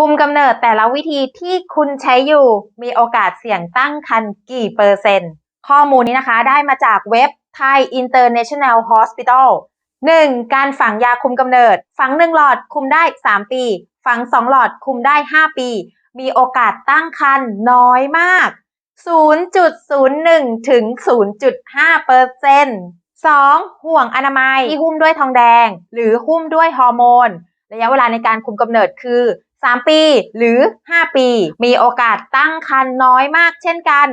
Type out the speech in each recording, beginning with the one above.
คุมกำเนิดแต่ละวิธีที่คุณใช้อยู่มีโอกาสเสี่ยงตั้งครรภ์กี่เปอร์เซ็นต์ ข้อมูลนี้นะคะได้มาจากเว็บ Thai International Hospital 1. การฝังยาคุมกำเนิด ฝัง1หลอดคุมได้ 3 ปี ฝัง 2 หลอดคุมได้ 5 ปี มีโอกาสตั้งครรภ์น้อยมาก 0.01 ถึง 0.5เปอร์เซ็นต์ 2. ห่วงอนามัยที่หุ้มด้วยทองแดง หรือหุ้มด้วยฮอร์โมน ระยะเวลาในการคุมกำเนิดคือ 3 ปี หรือ 5 ปี มีโอกาสตั้งครรภ์น้อยมากเช่นกัน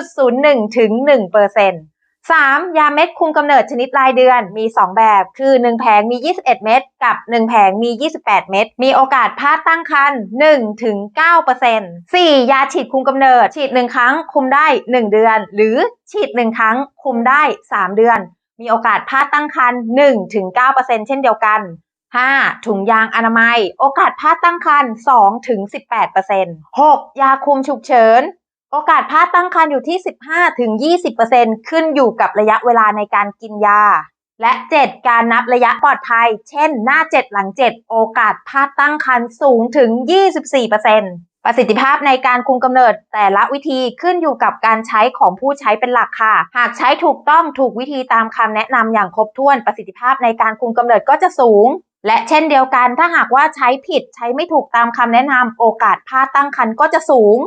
0.01 ถึง1เปอร์เซ็นต์ 3. ยาเม็ดคุมกำเนิดชนิดรายเดือนมี 2 แบบ คือ 1 แผงมี 21 เม็ดกับ 1 แผงมี 28 เม็ดมีโอกาสพลาดตั้งครรภ์1ถึง9% 4. ยาฉีดคุมกำเนิด ฉีด 1 ครั้งคุมได้ 1 เดือน หรือฉีด 1 ครั้งคุมได้ 3 เดือน มีโอกาสพลาดตั้งครรภ์1ถึง9%เช่นเดียวกัน 5. ถุงยางอนามัย โอกาสพลาดตั้งครรภ์2ถึง18% 6. ยาคุมฉุกเฉิน โอกาสพลาดตั้งครรภ์อยู่ที่ 15ถึง20%ขึ้นอยู่กับระยะเวลาในการกินยา และ 7. การนับระยะปลอดภัย เช่น หน้า 7 หลัง 7 โอกาสพลาดตั้งครรภ์สูงถึง 24%ประสิทธิภาพในการคุมกำเนิดแต่ละวิธีขึ้นอยู่กับการใช้ของผู้ใช้เป็นหลักค่ะ หากใช้ถูกต้องถูกวิธีตามคำแนะนำอย่างครบถ้วน ประสิทธิภาพในการคุมกำเนิดก็จะสูง และเช่นเดียวกันถ้าหากว่าใช้ผิดใช้ไม่ถูกตามคำแนะนำโอกาสพลาดตั้งครรภ์ก็จะสูง